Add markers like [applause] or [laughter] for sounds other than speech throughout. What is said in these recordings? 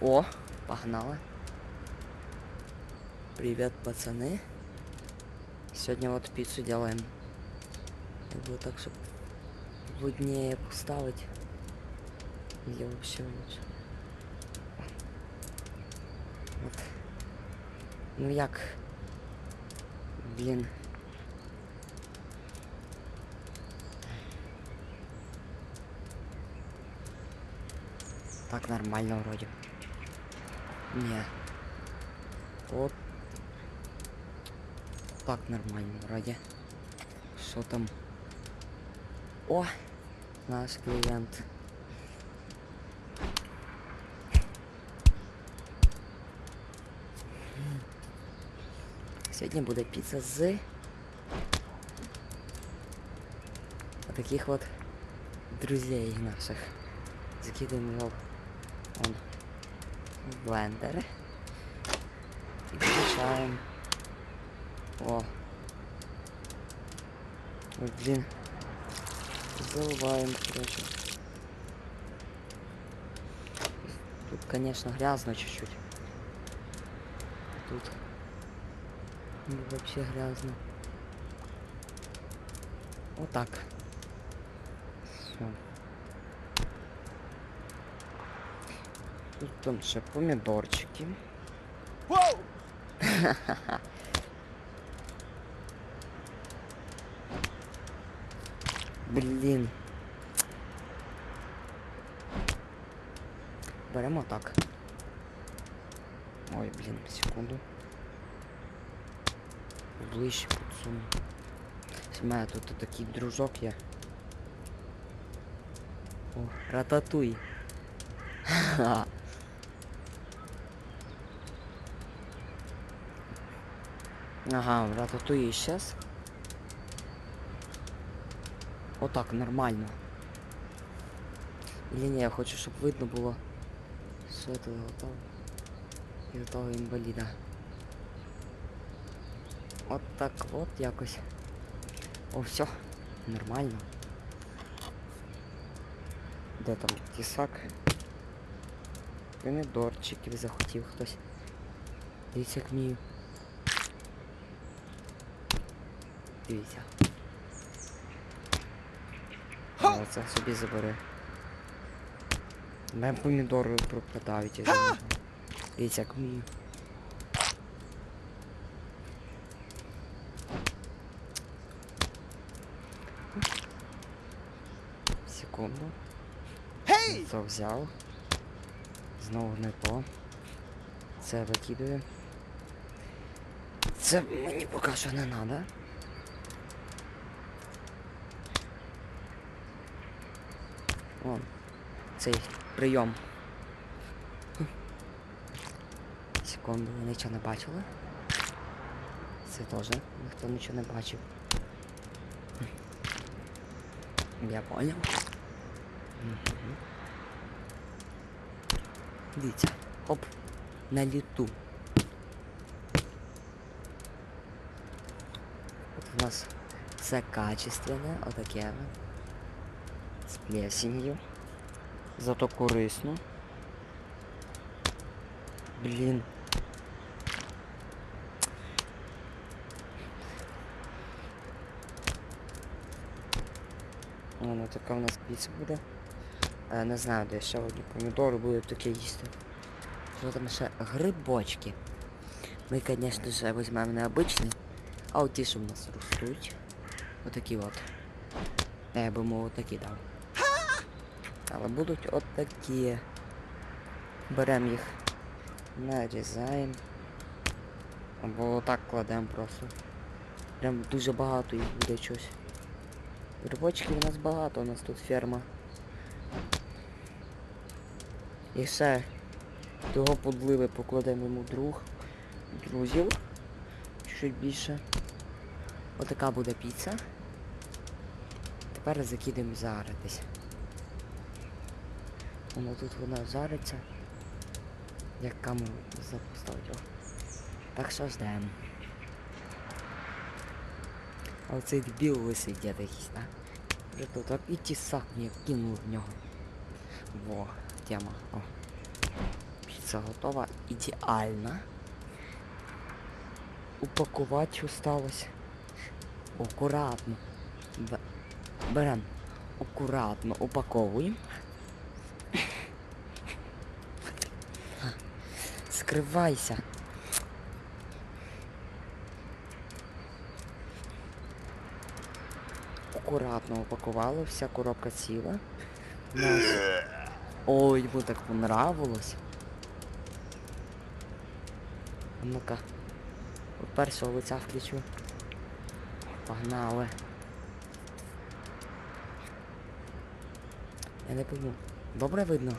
О, погнали. Привет, пацаны. Сегодня вот пиццу делаем. Как бы так, чтобы плотнее поставить. Или вообще лучше. Вот. Ну як? Блин. Так нормально вроде. Не. Вот. Так нормально вроде. Что там? О! Наш клиент. Сьогодні буде піца з таких вот друзей наших. Закидуємо його он, в блендер. І включаємо. О. Ой, блін. Заливаємо, короче. Тут, конечно, грязно чуть-чуть. Тут ну, вообще грязно. Вот так. Все. Тут там ще помідорчики. Блін. Беремо так. Ой, блін, секунду. Ближче підсуну. У мене тут такий дружок є. О, рататуй. [laughs] Ха. Ага, рататуй исчез. Отак, нормально. Или не, я хочу, щоб видно було. Що це готово. І готового інваліда. От так от якось. О, все, нормально. Де там тісак? Помідорчиків захотів хтось. Дивіться як вмію. Дивіться. О, це собі забере. Мене помідори пропадають. Дивіться як вмію. Секунду. Це взяв. Знову не то. Це викидаю. Це мені поки що не треба. Вон. Цей прийом. Секунду, ви нічого не бачили? Це теж ніхто нічого не бачив. Я понял. Мгм. Дивіться, оп, на літу. От у нас все качественне, отаке. З плесенью. Зато корисно. Блін. Воно така у нас піца буде. Е, не знаю, де ще одні помідори будуть таке їсти. Що там ще грибочки. Ми, звісно ж, візьмемо необичні, а от що в нас ростуть. Отакі от. Я би мов отакі дав. Але будуть от такі. Беремо їх, нарізаємо. Або отак кладемо просто. Прям дуже багато їх буде щось. Грибочків у нас багато, у нас тут ферма. І все. Того подливи покладемо йому друг. Друзів. Чуть більше. Отака буде піца. Тепер закидаємо жаритись. Воно тут вона жариться. Як камеру запустити. О. Так що ждемо. А оцей дебіл лисий дід якийсь, так? Вже тут а і тісак мені кинув в нього. Во, тема. О. Піца готова ідеальна. Упакувати осталось. Акуратно. Б... Берем. Акуратно упаковуємо. Скривайся. Акуратно упакували, вся коробка ціла. Нас... Ой, йому так понравилось. Ну-ка. Першого лиця включу. Погнали. Я не пойму. Добре видно?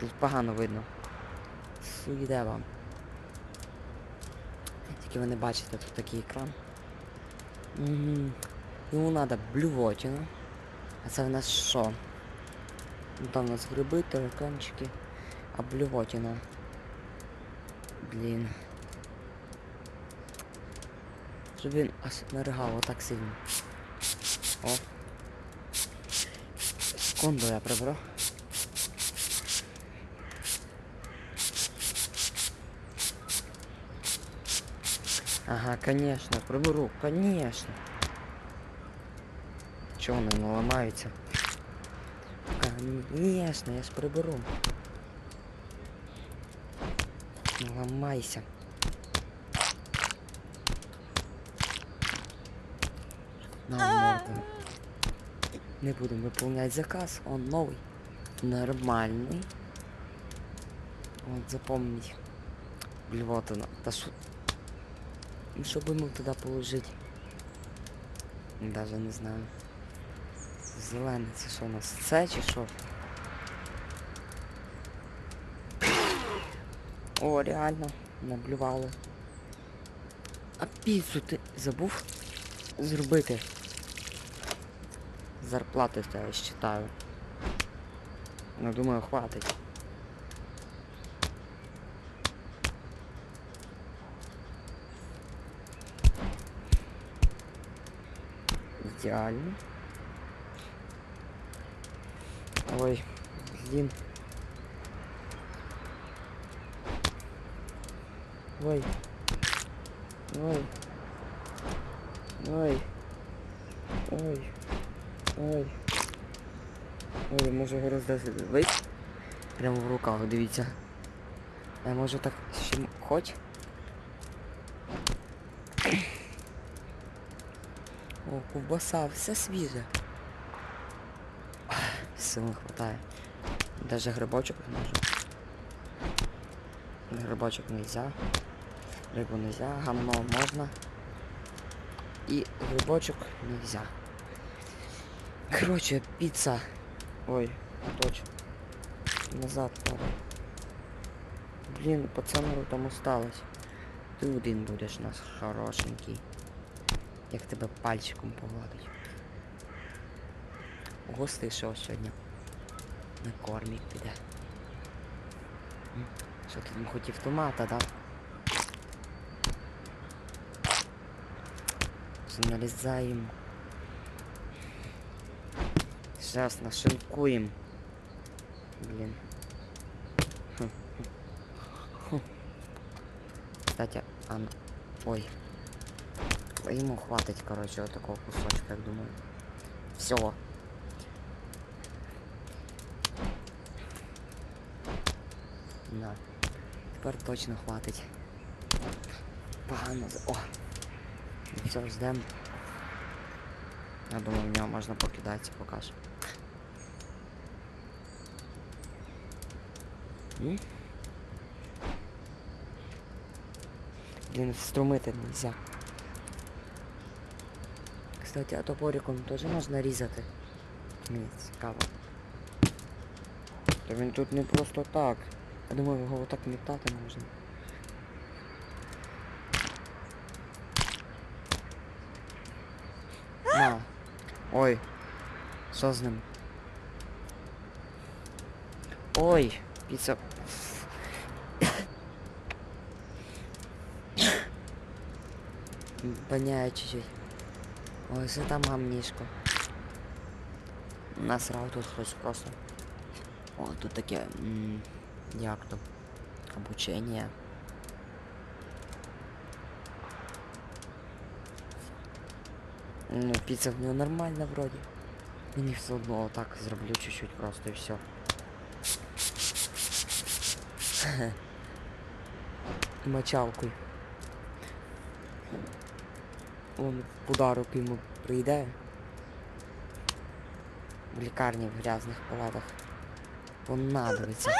Тут погано видно. Суйде вам. Тільки ви не бачите, тут такий екран. Угу. Йому треба блювотіна. А це в нас що? Там у нас гриби, тараканчики, а блювотіна. Блін. Щоб він аж не ригав отак сильно. О. Секунду я приберу. Ага, конечно, приберу, конечно. Чого вони не ламаються? Конечно, я ж приберу. Не ламайся. Не будем выполнять заказ, он новый. Нормальный. Вот запомнить. Блевота, да что... Чтобы ему туда положить. Даже не знаю. Зелене, це що у нас? Це чи що? О, реально, наблювали. А піцу ти забув зробити? Зарплати в тебе считаю. Ну думаю, хватить. Ідеально. Ой, блин. Ой. Ой. Ой. Ой. Ой. Ой, може його роздати. Вись? Прямо в руках, дивіться. Я можу так ще хоч? О, ковбаса, все свіже. Сил не хватає. Даже грибочок не можу. Грибочок нельзя. Рибу нельзя, гамно можна. І грибочок нельзя. Короче, піца. Ой, точно. Назад падай. Блін, пацану там осталось. Ти один будеш нас хорошенький. Як тебе пальчиком погладить. Гостей що сьогодні? На кормік піде. Що ти там хотів томата, да? Нарізаємо. Зараз нашинкуємо. Блін. Кстати, а... Ой. Ему хватить, короче, вот такого кусочка, я думаю. Все. Да. Тепер точно хватить. Погано. О! Все, ждем. Я думаю, в нього можна покидатися поки що. М? Блін, струмити нельзя. Кстати, а топориком теж можна різати. Мені цікаво. Та він тут не просто так. Я думаю, його отак мітати можна. На. Ой. Що з ним? Ой, піца. Воняє чуть-чуть. Ой, це там гамнішко. Насрав тут хтось просто. О, тут таке. м, Як то? Обучення. Ну, піца в нього нормальна вроді. Мені все одно так зроблю чуть-чуть просто і все. [laughs] Мочалкою. Он подарок йому прийде. В лікарні в грязних палатах. Понадобиться.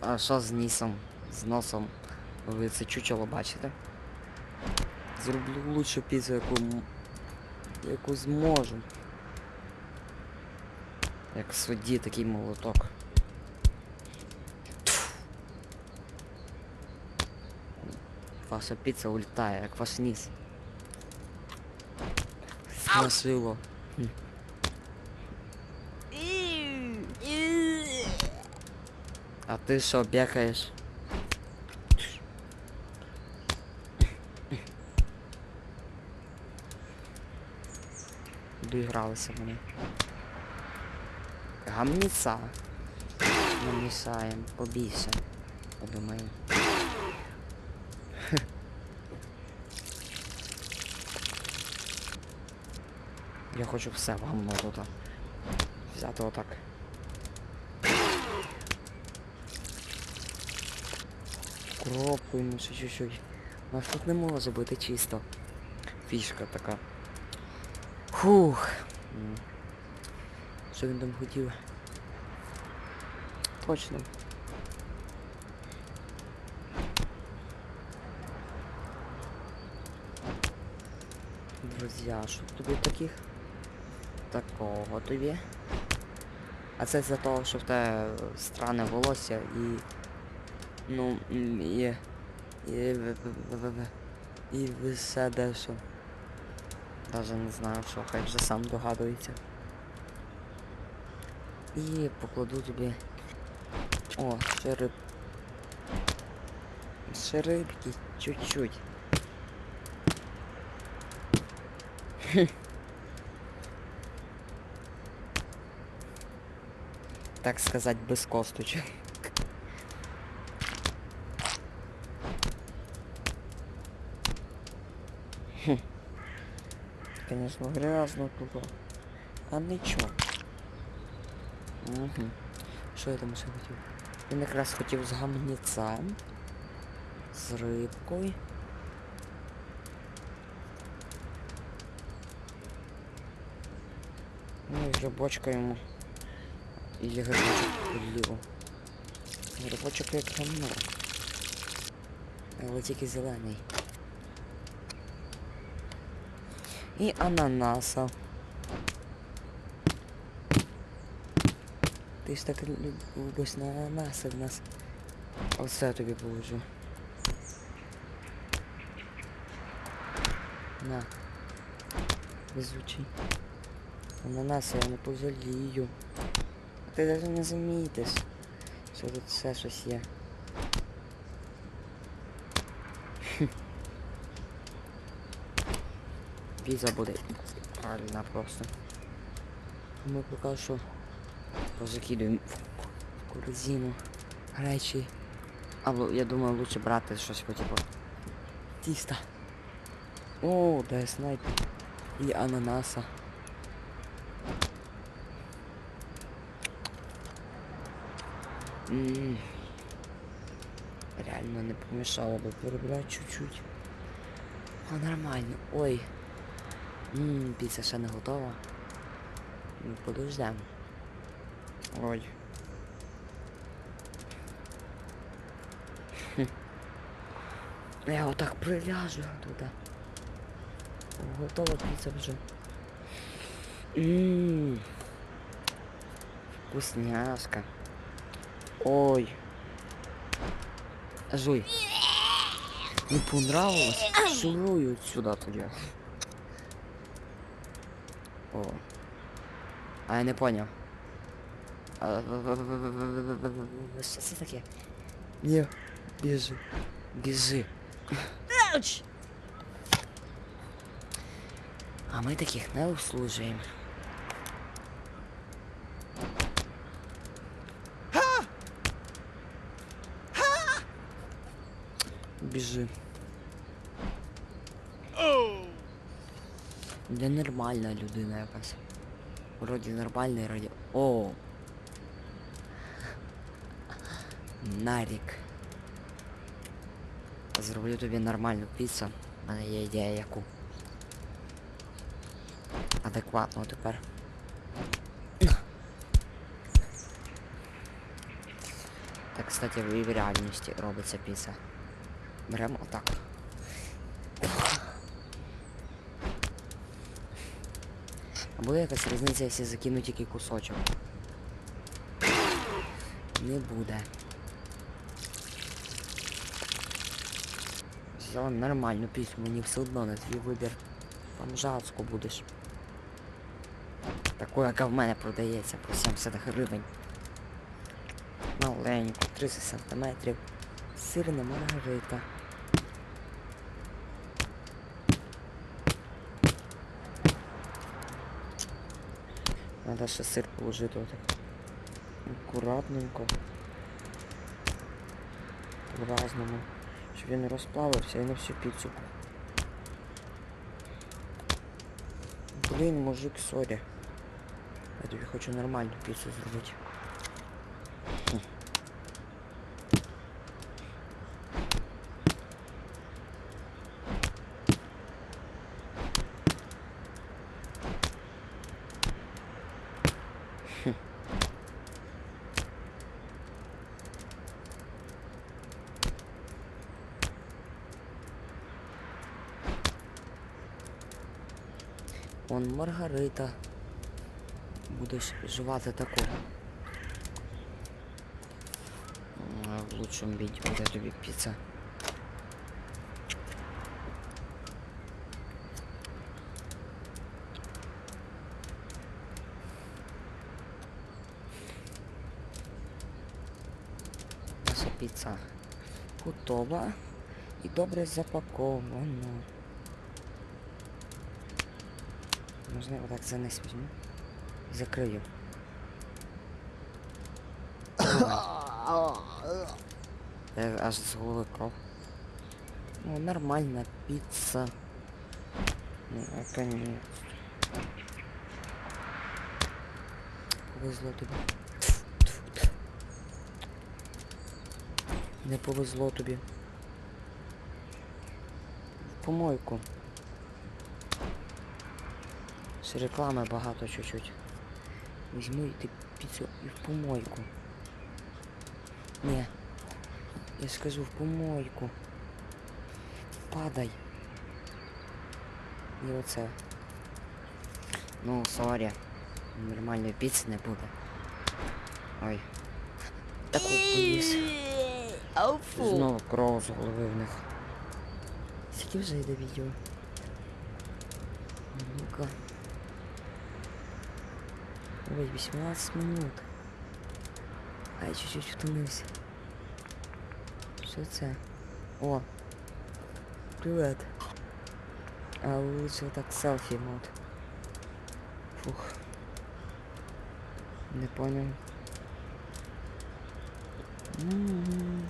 А. Що з нісом? З носом? Ви це чучело бачите? Зроблю лучшу піцу, яку, яку зможу. Як в суді такий молоток. Ваша піца улітає, як ваш ніс. Смасило. А ти що, б'якаєш? Доігралися мені. Гамніця. Намішаємо побільше. Подумаю. Я хочу все в гамно тут. Взяти отак. Кропкою, ну ще чуть-чуть. Нас тут не може бути чисто. Фішка така. Фух. Що він там хотів? Точно. Друзі, а що тобі таких? Такого тобі. А це за того, що в тебе странне волосся і. Ну, і. І. І все дещо. Даже не знаю що, хай вже сам догадується. І покладу тобі. О. Ще рибки, чуть-чуть. Так сказать, без косточек. Конечно, грязно тут. А нічого. Угу. Що я там ще хотів? Він якраз хотів з гамніцем. З рибкою. Ну і грибочка йому. Или підліво. Грибочок як гамно. Але тільки зелений. І ананаса. Ти ж так лю- любиш на ананаси в нас. Оце тобі положу. На. Везучий. Ананаси я не пожалію. Ти навіть не замітиш, що тут все щось є. Піза буде правильно просто. Ми поки що позакидуємо в корзину речі. Або я думаю лучше брати щось по типу тіста. О, де снайпер. І ананаса. Реально не помішало би перебрати чуть-чуть. А нормально. Ой. Ммм, піца ще не готова. Ну, подождем. Ой. Хм. Я отак приляжу туди. Готова піца вже. Ммм. Вкусняшка. Ой. Жуй. Не понравилось? Жую сюда тоді. О. А я не понял. Що це таке? Ні, біжи. Біжи. Ауч! А ми таких не обслужуємо. Біжи. Де нормальна людина якась. Вроді нормальний раді. О. Нарік. Зроблю тобі нормальну піцу. У мене є ідея яку. Адекватно тепер. Так, кстати, в реальності робиться піца. Беремо отак. А буде якась різниця, якщо закину тільки кусочок? Не буде. Взяла нормальну пісню, мені все одно на твій вибір. Бомжацьку будеш. Таку, яка в мене продається по 70 гривень. Маленьку, 30 сантиметрів. Сирна маргарита. Надо ще сир положити отак. Акуратненько. По-разному. Щоб він не розплавився і на всю піцу. Блін, мужик, сорі. Я тобі хочу нормальну піцу зробити. Он Маргарита. Будеш жувати таку. А, В лучшому віді буде тобі піца. Наша піца готова і добре запакована. Можна я отак заниз візьму. І. Е, Аж з голови кров. Ну, нормальна піца. Ну, наконец. Повезло тобі. Не повезло тобі. В помойку. Ще реклами багато чуть-чуть. Візьму і ти піцу і в помойку. Ні. Я скажу в помойку. Падай. І оце. Ну, сорі. Нормальної піци не буде. Ой. Таку повіс. Знову кров з голови в них. Скільки вже йде відео? Ну-ка. Ой, 18 минут. Ай, чуть-чуть втомився. Що це? О! Привет. А лучше так селфі мод. Фух. Не понял. М. М.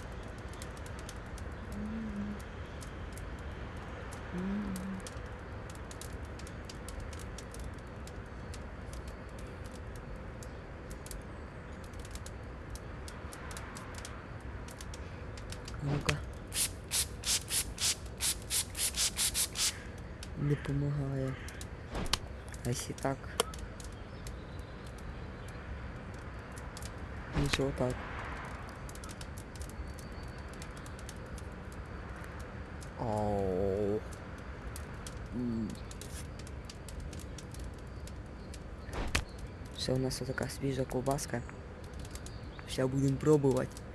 Ну-ка. Не помагає. А сі так. Нічого так. Оу. М. Ще у нас така свіжа ковбаска. Ще будемо пробувати.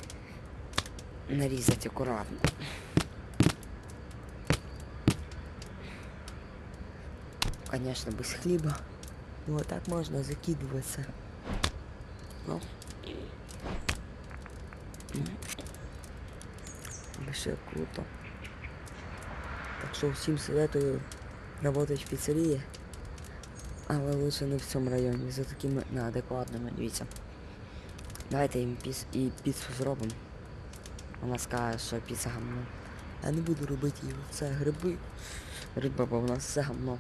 Нарізати акуратно. Конечно, без хліба. Ну так можна закидуватися. Ну. Вообще круто. Так що всім советую работать в пиццерии. Але лише не в цьому районі, за такими неадекватними, дивіться. Давайте їм піс і піцу зробимо. Вона скаже, що піца гамно. Я не буду робити її, це гриби. Риба, бо в нас все гамно.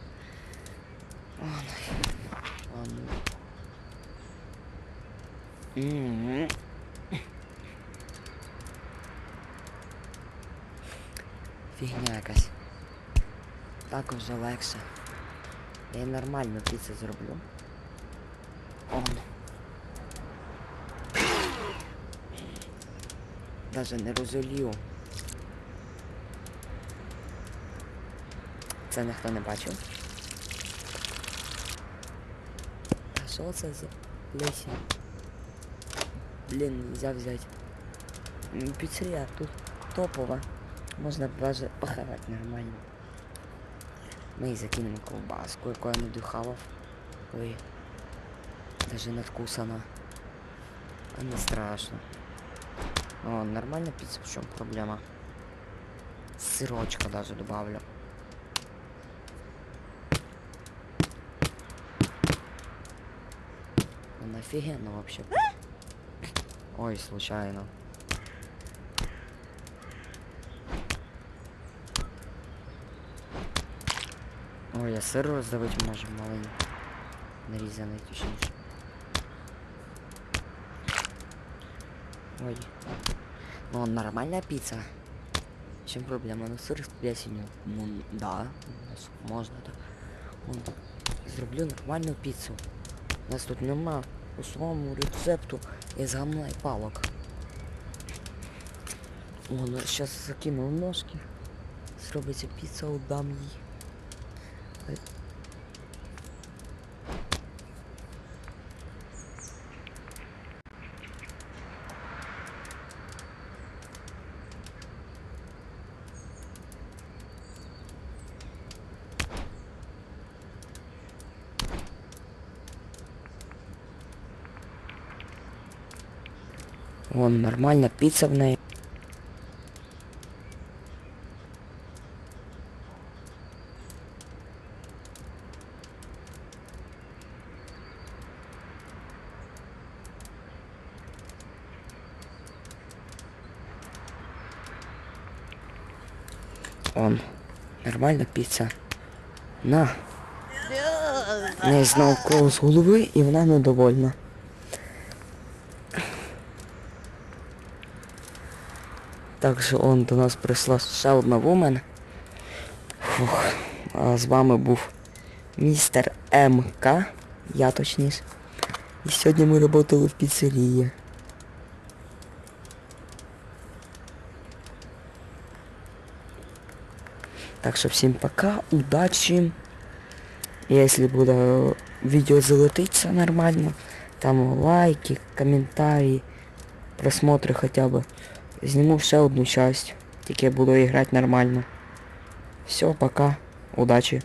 Ладно. Фігня якась. Так вже легше. Я нормально піцу зроблю. Он. Даже не розолію. Це ніхто не бачив. А що це за лесі? Блін, нельзя взяти. Піцерія тут топова. Можна даже похавати нормально. Ми і закинемо ковбаску, яку я не духавав. Ой. Даже надкусана. А не страшно. О, нормально пицца, в чем проблема? Сырочка даже добавлю. Ну офигенно вообще. Ой, случайно. Ой, я сыр роздавить можем маленький. Нарізаний точніше. Ой. Ну, нормальная пицца. В чем проблема? Ну, сыр с плесенью. Ну, да. Можно так. Вон, Зроблю нормальну піцу. У нас тут нема по своєму рецепту із гамна і палок. О, ну зараз закину ножки. Зробиться піца, удам їй. Вон нормальна піца в неї. Он. Нормальна піца. На. В неї знов кров з голови і вона недовольна. Також он до нас прийшла ще одна вумен. Фух. А з вами був містер МК, я точніше. І сьогодні ми працювали в піцерії. Так що всім пока, удачі. Если буде відео залетиться нормально, там лайки, коментарі, просмотри хоча б. Зніму ще одну часть, тільки буду грати нормально. Все, пока, удачі.